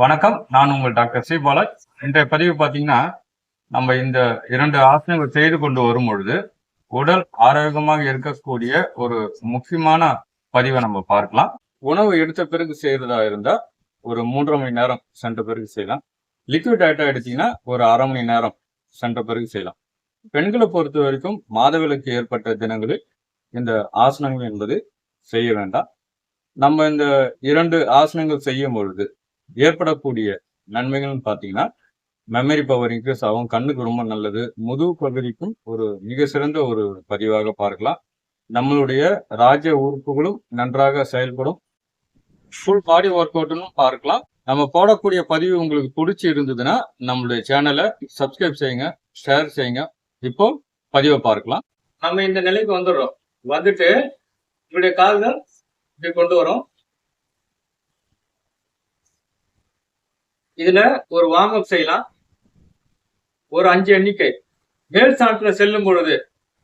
வணக்கம். நான் உங்கள் டாக்டர் சி பாலாஜ். இன்றைய பதிவு பார்த்தீங்கன்னா நம்ம இந்த இரண்டு ஆசனங்கள் செய்து கொண்டு வரும் பொழுது உடல் ஆரோக்கியமாக இருக்கக்கூடிய ஒரு முக்கியமான பதிவை நம்ம பார்க்கலாம். உணவு எடுத்த பிறகு செய்யறதா இருந்தா ஒரு மூன்றரை மணி நேரம் சென்ற பிறகு செய்யலாம். லிக்விட் ஐட்டம் எடுத்தீங்கன்னா ஒரு அரை மணி நேரம் சென்ற பிறகு செய்யலாம். பெண்களை பொறுத்த வரைக்கும் மாதவிலக்கு ஏற்பட்ட தினங்களில் இந்த ஆசனங்கள் என்பது செய்ய வேண்டாம். நம்ம இந்த இரண்டு ஆசனங்கள் செய்யும் பொழுது ஏற்படக்கூடிய நன்மைகள்னு பார்த்தீங்கன்னா மெமரி பவர் இன்க்ரீஸ் ஆகும். கண்ணுக்கு ரொம்ப நல்லது. முதுகு பகுதிக்கும் ஒரு மிக சிறந்த ஒரு பதிவாக பார்க்கலாம். நம்மளுடைய ராஜ உறுப்புகளும் நன்றாக செயல்படும். ஃபுல் பாடி ஒர்க் அவுட்னு பார்க்கலாம். நம்ம போடக்கூடிய பதிவு உங்களுக்கு பிடிச்சி இருந்ததுன்னா நம்மளுடைய சேனலை சப்ஸ்கிரைப் செய்யுங்க ஷேர் செய்யுங்க. இப்போ பதிவை பார்க்கலாம். நம்ம இந்த நிலைக்கு வந்துடுறோம். வந்துட்டு இப்படி கால்கள் இப்படி கொண்டு வரோம். இதுல ஒரு வார்ம் அப் செய்யலாம். ஒரு அஞ்சு எண்ணிக்கை. மேல் ஸ்தானத்துல செல்லும் பொழுது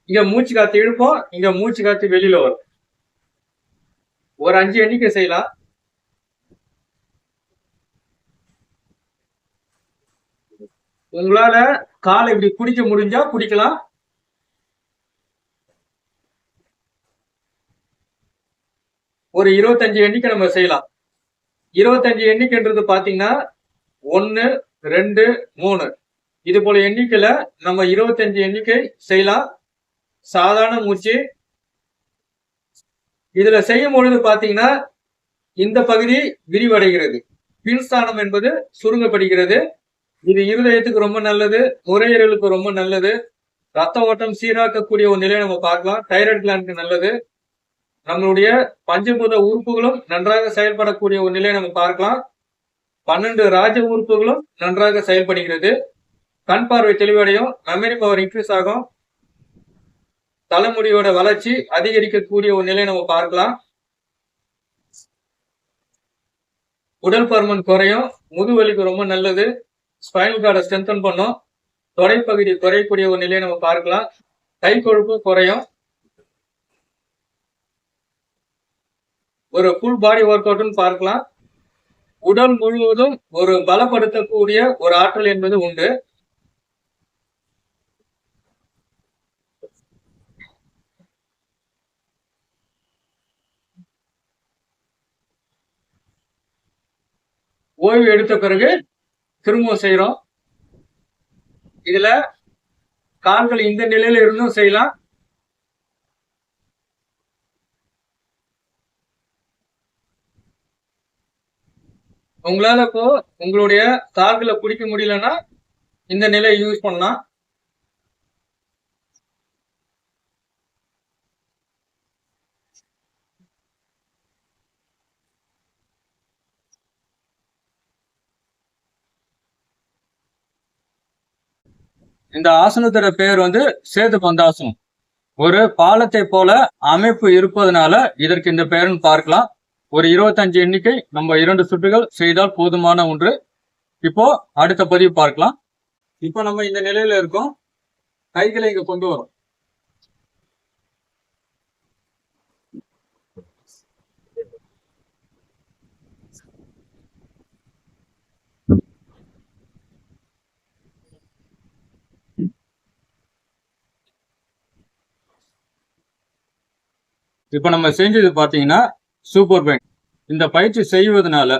இங்க மூச்சு காத்து இழுப்போம் இங்க மூச்சு காத்து வெளியில வரும். ஒரு அஞ்சு எண்ணிக்கை செய்யலாம். உங்களால காலை இப்படி குடிக்க முடிஞ்சா குடிக்கலாம். ஒரு இருபத்தஞ்சு எண்ணிக்கை நம்ம செய்யலாம். இருபத்தஞ்சு எண்ணிக்கைன்றது பாத்தீங்கன்னா ஒன்று ரெண்டு மூணு. இது போல எண்ணிக்கையில நம்ம இருபத்தஞ்சு எண்ணிக்கை செய்யலாம். சாதாரண மூச்சு. இதுல செய்யும் பொழுது பாத்தீங்கன்னா இந்த பகுதி விரிவடைகிறது. பின்ஸ்தானம் என்பது சுருங்கப்படுகிறது. இது இருதயத்துக்கு ரொம்ப நல்லது நுரையீரலுக்கு ரொம்ப நல்லது. ரத்த ஓட்டம் சீராக்கக்கூடிய ஒரு நிலையை நம்ம பார்க்கலாம். தைராய்டு கிளாண்டுக்கு நல்லது. நம்மளுடைய பஞ்சபூத உறுப்புகளும் நன்றாக செயல்படக்கூடிய ஒரு நிலையை நம்ம பார்க்கலாம். பன்னெண்டு ராஜ உறுப்புகளும் நன்றாக செயல்படுகிறது. கண் பார்வை தெளிவடையும் மெமரி பவர் இன்க்ரீஸ் ஆகும். தலைமுடியோட வளர்ச்சி அதிகரிக்கக்கூடிய ஒரு நிலையை நம்ம பார்க்கலாம். உடல் பருமன் குறையும் முதுவலிக்கு ரொம்ப நல்லது. ஸ்பைனல் கார்டை ஸ்ட்ரென்தன் பண்ணும். தொடைப்பகுதி குறையக்கூடிய ஒரு நிலையை நம்ம பார்க்கலாம். கை கொழுப்பு குறையும். ஒரு ஃபுல் பாடி ஒர்க் அவுட்னு பார்க்கலாம். உடல் முழுவதும் ஒரு பலப்படுத்தக்கூடிய ஒரு ஆற்றல் என்பது உண்டு. ஓய்வு எடுத்த பிறகு திரும்பவும் செய்யறோம் இதுல கால்கள் இந்த நிலையில இருந்தும் செய்யலாம். உங்களால இப்போ உங்களுடைய கால்களை பிடிக்க முடியலன்னா இந்த நிலையை யூஸ் பண்ணலாம். இந்த ஆசனத்தோட பேர் வந்து சேது பந்தாசனம் ஒரு பாலத்தை போல அமைப்பு இருப்பதனால இதற்கு இந்த பெயர்னு பார்க்கலாம். ஒரு இருபத்தஞ்சு எண்ணிக்கை நம்ம இரண்டு சுற்றுகள் செய்தால் போதுமான ஒன்று. இப்போ அடுத்த பதிவு பார்க்கலாம். இப்போ நம்ம இந்த நிலையில இருக்கோம். கைகளை இங்க கொண்டு வரோம். இப்போ நம்ம செஞ்சது பாத்தீங்கன்னா சூப்பர் பெயின் இந்த பயிற்சி செய்வதனால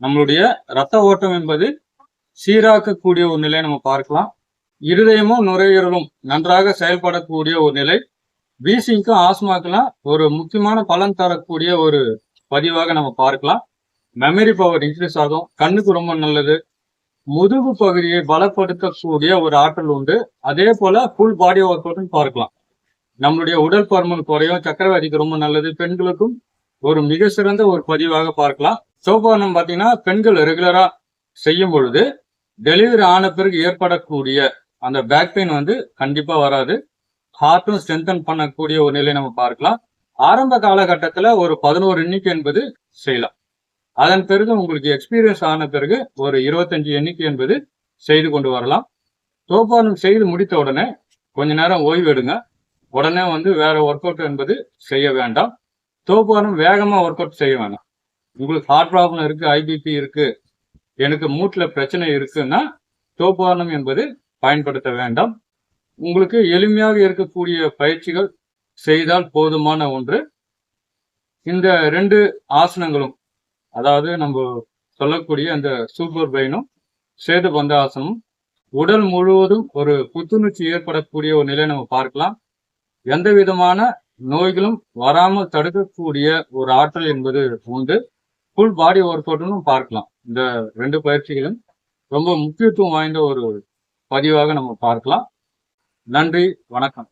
நம்மளுடைய ரத்த ஓட்டம் என்பது சீராக்கக்கூடிய ஒரு நிலையை நம்ம பார்க்கலாம். இருதயமும் நுரையீரலும் நன்றாக செயல்படக்கூடிய ஒரு நிலை. வீசிங்க்கும் ஆஸ்மாக்கெல்லாம் ஒரு முக்கியமான பலன் தரக்கூடிய ஒரு பதிவாக நம்ம பார்க்கலாம். மெமரி பவர் இன்க்ரீஸ் ஆகும். கண்ணுக்கு ரொம்ப நல்லது. முதுகு பகுதியை பலப்படுத்தக்கூடிய ஒரு ஆற்றல் உண்டு. அதே போல ஃபுல் பாடி ஒர்க் அவுட்னு பார்க்கலாம். நம்மளுடைய உடல் பருமன் குறையும். சக்கரவாதிக்கு ரொம்ப நல்லது. பெண்களுக்கும் ஒரு மிக சிறந்த ஒரு பதிவாக பார்க்கலாம். சோபானம் பார்த்தீங்கன்னா பெண்கள் ரெகுலரா செய்யும் பொழுது டெலிவரி ஆன பிறகு ஏற்படக்கூடிய அந்த பேக் பெயின் வந்து கண்டிப்பா வராது. ஹார்ட்டும் ஸ்ட்ரென்தன் பண்ணக்கூடிய ஒரு நிலை நம்ம பார்க்கலாம். ஆரம்ப காலகட்டத்தில் ஒரு பதினோரு எண்ணிக்கை என்பது செய்யலாம். அதன் பிறகு உங்களுக்கு எக்ஸ்பீரியன்ஸ் ஆன பிறகு ஒரு இருபத்தஞ்சு எண்ணிக்கை என்பது செய்து கொண்டு வரலாம். தோப்பானம் செய்து முடித்த உடனே கொஞ்ச நேரம் ஓய்வு எடுங்க. உடனே வந்து வேற ஒர்க் அவுட் என்பது செய்ய வேண்டாம். தோப்பானம் வேகமாக ஒர்க் அவுட் செய்ய வேணாம் உங்களுக்கு ஹார்ட் ப்ராப்ளம் இருக்குது ஐபிபி இருக்குது எனக்கு மூட்டில் பிரச்சனை இருக்குன்னா தோப்பானம் என்பது பயன்படுத்த வேண்டாம். உங்களுக்கு எளிமையாக இருக்கக்கூடிய பயிற்சிகள் செய்தால் போதுமான ஒன்று. இந்த ரெண்டு ஆசனங்களும் அதாவது நம்ம சொல்லக்கூடிய அந்த சூப்பர் பைனும் சேது பந்த ஆசனமும் உடல் முழுவதும் ஒரு புத்துணர்ச்சி ஏற்படக்கூடிய ஒரு நிலை நம்ம பார்க்கலாம். எந்த விதமான நோய்களும் வராமல் தடுக்கக்கூடிய ஒரு ஆற்றல் என்பது உண்டு. ஃபுல் பாடி ஒர்க் அவுட்டும் பார்க்கலாம். இந்த ரெண்டு பயிற்சிகளும் ரொம்ப முக்கியத்துவம் வாய்ந்த ஒரு பதிவாக நம்ம பார்க்கலாம். நன்றி வணக்கம்.